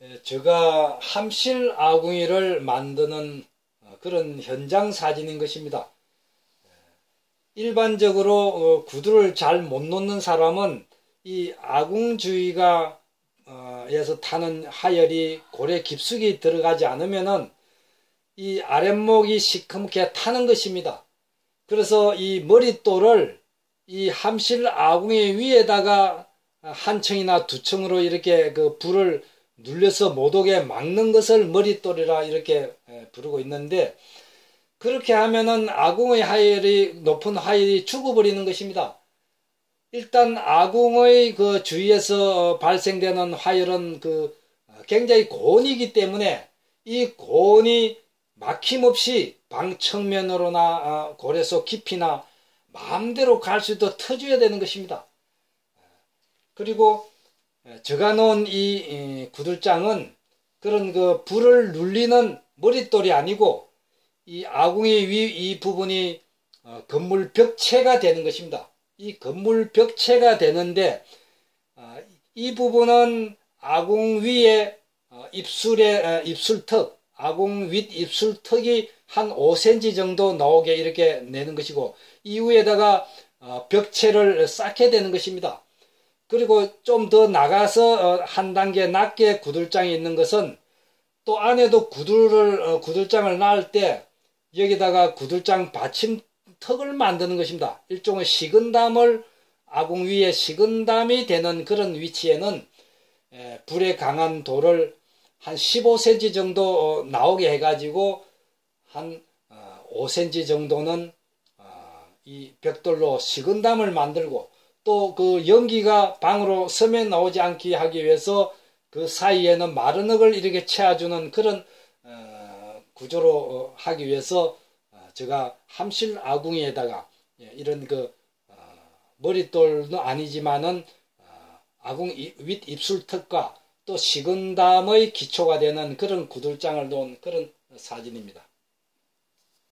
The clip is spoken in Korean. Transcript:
예, 제가 함실 아궁이를 만드는 어, 그런 현장 사진인 것입니다. 예, 일반적으로 어, 구두를 잘 못 놓는 사람은 이 아궁주의가 어, 에서 타는 하열이 고래 깊숙이 들어가지 않으면은 이 아랫목이 시커멓게 타는 것입니다. 그래서 이 머릿돌을 이 함실 아궁이 위에다가 한 층이나 두 층으로 이렇게 그 불을 눌려서 못 오게 막는 것을 머릿돌이라 이렇게 부르고 있는데 그렇게 하면은 아궁의 하열이 높은 하열이 죽어버리는 것입니다. 일단 아궁의 그 주위에서 발생되는 화열은 그 굉장히 고온이기 때문에 이 고온이 막힘없이 방청면으로나 아, 고래속 깊이나 마음대로 갈 수 있도록 터줘야 되는 것입니다. 그리고 제가 놓은 이 구들장은 그런 그 불을 눌리는 머릿돌이 아니고 이 아궁이 위 이 부분이 어, 건물 벽체가 되는 것입니다. 이 건물 벽체가 되는데 아, 이 부분은 아궁 위에 어, 입술의 입술턱, 아궁 윗 입술턱이 한 5cm 정도 나오게 이렇게 내는 것이고 이후에다가 어, 벽체를 쌓게 되는 것입니다. 그리고 좀 더 나가서 어, 한 단계 낮게 구들장이 있는 것은 또 안에도 구들을 구들장을 낳을 때 여기다가 구들장 받침 턱을 만드는 것입니다. 일종의 식은담을 아궁 위에 식은담이 되는 그런 위치에는 불에 강한 돌을 한 15cm 정도 어, 나오게 해가지고 한 5cm 어, 정도는 어, 이 벽돌로 식은담을 만들고 또 그 연기가 방으로 섬에 나오지 않게 하기 위해서 그 사이에는 마른 흙을 이렇게 채워주는 그런 구조로 하기 위해서 제가 함실 아궁이에다가 예, 이런 그 머릿돌도 아니지만은 아궁 윗 입술 턱과 또 식은 담의 기초가 되는 그런 구들장을 놓은 그런 사진입니다.